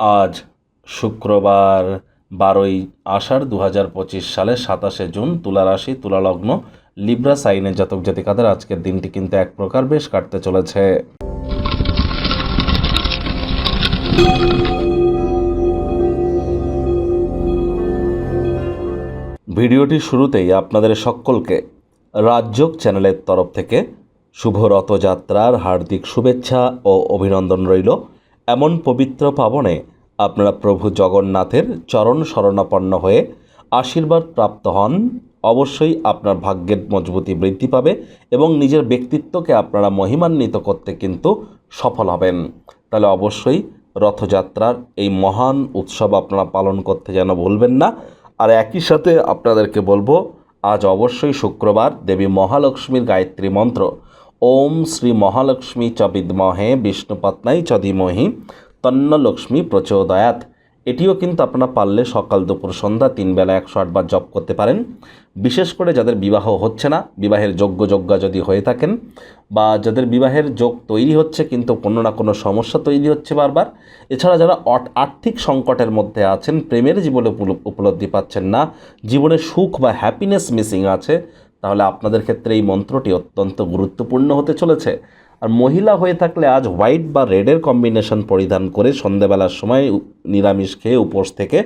আজ শুক্রবার বারোই আষাঢ় দু হাজার পঁচিশ সালের সাতাশে জুন তুলা রাশি, তুলা লগ্ন, লিব্রা সাইনের জাতক জাতিকাদের আজকের দিনটি কিন্তু এক প্রকার বেশ কাটতে চলেছে। ভিডিওটি শুরুতেই আপনাদের সকলকে রাজযোগ চ্যানেলের তরফ থেকে শুভ রথযাত্রার হার্দিক শুভেচ্ছা ও অভিনন্দন রইল। এমন পবিত্র পাবনে আপনারা প্রভু জগন্নাথের চরণ শরণাপন্ন হয়ে আশীর্বাদ প্রাপ্ত হন। অবশ্যই আপনার ভাগ্যের মজবুতি বৃদ্ধি পাবে এবং নিজের ব্যক্তিত্বকে আপনারা মহিমান্বিত করতে কিন্তু সফল হবেন। তাহলে অবশ্যই রথযাত্রার এই মহান উৎসব আপনারা পালন করতে যেন ভুলবেন না। আর একই সাথে আপনাদেরকে বলব, আজ অবশ্যই শুক্রবার দেবী মহালক্ষ্মীর গায়ত্রী মন্ত্র ওম শ্রী মহালক্ষ্মী চ বিদ্মহে বিষ্ণুপত্নাই চ ধীমহি তন্ন লক্ষ্মী প্রচোদয়াত। এটিও কিন্তু আপনারা পারলে সকাল দুপুর সন্ধ্যা তিন বেলা একশো আটবার জপ করতে পারেন। বিশেষ করে যাদের বিবাহ হচ্ছে না, বিবাহের যোগ্য যোগ্যা যদি হয়ে থাকেন বা যাদের বিবাহের যোগ তৈরি হচ্ছে কিন্তু কোনো না কোনো সমস্যা তৈরি হচ্ছে বারবার, এছাড়া যারা আর্থিক সংকটের মধ্যে আছেন, প্রেমের জীবনে উপল- উপলব্ধি পাচ্ছেন না, জীবনে সুখ বা হ্যাপিনেস মিসিং আছে তাহলে আপনাদের ক্ষেত্রে এই মন্ত্রটি অত্যন্ত গুরুত্বপূর্ণ হতে চলেছে। আর মহিলা হয়ে থাকলে আজ হোয়াইট বা রেডের কম্বিনেশন পরিধান করে সন্ধেবেলার সময় নিরামিষ খেয়ে উপোস থেকে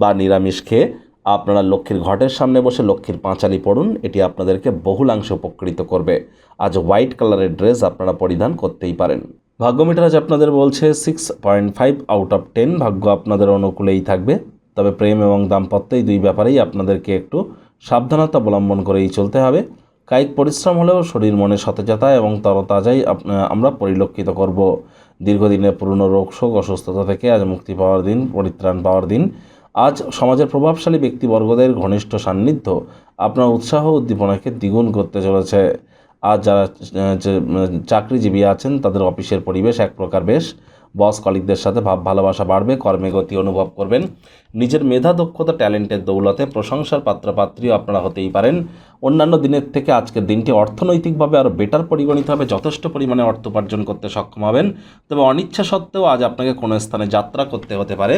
বা নিরামিষ খেয়ে আপনারা লক্ষ্মীর ঘটের সামনে বসে লক্ষ্মীর পাঁচালি পড়ুন, এটি আপনাদেরকে বহুলাংশে উপকৃত করবে। আজ হোয়াইট কালারের ড্রেস আপনারা পরিধান করতেই পারেন। ভাগ্য মিটার আজ আপনাদের বলছে six point five out of ten ভাগ্য আপনাদের অনুকূলেই থাকবে। তবে প্রেম এবং দাম্পত্য এই দুই ব্যাপারেই আপনাদেরকে একটু সাবধানতা অবলম্বন করেই চলতে হবে। কায়িক পরিশ্রম হলেও শরীর মনে সতেজতা এবং তরতাজাই আমরা পরিলক্ষিত করব। দীর্ঘদিনের পুরনো রোগ শোক, অসুস্থতা থেকে আজ মুক্তি পাওয়ার দিন, পরিত্রাণ পাওয়ার দিন। আজ সমাজের প্রভাবশালী ব্যক্তিবর্গদের ঘনিষ্ঠ সান্নিধ্য। আপনার উৎসাহ উদ্দীপনাকে দ্বিগুণ করতে চলেছে। আজ যারা চাকরিজীবী আছেন, তাদের অফিসের পরিবেশ এক প্রকার বেশ। বস কলিকদের সাথে ভাব ভালোবাসা বাড়বে, কর্মে গতি অনুভব করবেন। নিজের মেধা, দক্ষতা, ট্যালেন্টের দৌলতে প্রশংসার পাত্রপাত্রীও আপনারা হতেই পারেন। অন্যান্য দিনের থেকে আজকের দিনটি অর্থনৈতিকভাবে আরও বেটার পরিগণিত হবে, যথেষ্ট পরিমাণে অর্থ উপার্জন করতে সক্ষম হবেন। তবে অনিচ্ছা সত্ত্বেও আজ আপনাকে কোনো স্থানে যাত্রা করতে হতে পারে।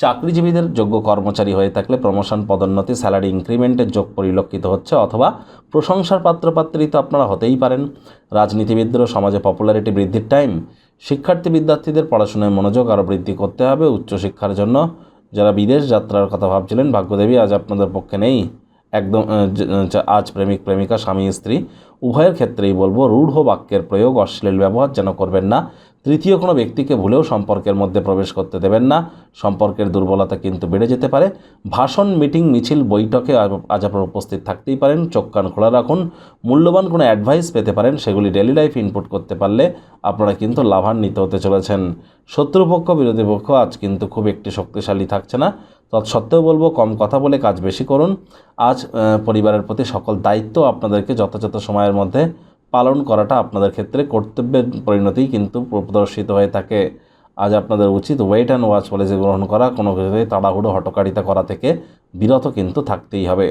চাকরিজীবীদের যোগ্য কর্মচারী হয়ে থাকলে প্রমোশন পদোন্নতি স্যালারি ইনক্রিমেন্টের যোগ পরিলক্ষিত হচ্ছে অথবা প্রশংসার পাত্রপাত্রী তো আপনারা হতেই পারেন। রাজনীতিবিদদেরও সমাজে পপুলারিটি বৃদ্ধির টাইম শিক্ষার্থী বিদ্যার্থীদের পড়াশোনায় মনোযোগ আরও বৃদ্ধি করতে হবে উচ্চশিক্ষার জন্য। যারা বিদেশ যাত্রার কথা ভাবছিলেন, ভাগ্যদেবী আজ আপনাদের পক্ষে নেই। একদম আজ প্রেমিক, প্রেমিকা, স্বামী, স্ত্রী, উভয়ের ক্ষেত্রেই বলব রূঢ় বাক্যের প্রয়োগ, অশ্লীল ব্যবহার যেন করবেন না। তৃতীয় কোনো ব্যক্তিকে ভুলেও সম্পর্কের মধ্যে প্রবেশ করতে দেবেন না। সম্পর্কের দুর্বলতা কিন্তু বেড়ে যেতে পারে। ভাষণ, মিটিং, মিছিল, বৈঠকে আজ আপনারা উপস্থিত থাকতেই পারেন। চোখ, কান খোলা রাখুন। মূল্যবান কোনো অ্যাডভাইস পেতে পারেন, সেগুলি ডেলি লাইফ ইনপুট করতে পারলে আপনারা কিন্তু লাভান্বিত হতে চলেছেন। শত্রুপক্ষ, বিরোধী পক্ষ আজ কিন্তু খুব একটি শক্তিশালী থাকছে না। তৎসত্ত্বেও বলব, কম কথা বলে কাজ বেশি করুন। আজ পরিবারের প্রতি সকল দায়িত্ব আপনাদেরকে যথাযথ সময়ের মধ্যে পালন করাটা আপনাদের ক্ষেত্রে কর্তব্যের পরিণতি কিন্তু প্রদর্শিত হয়ে থাকে। আজ আপনাদের উচিত ওয়েট অ্যান্ড ওয়াচ পলিসি গ্রহণ করা, কোনো তাড়াহুড়ো, হটকারিতা করা থেকে বিরত কিন্তু থাকতেই হবে।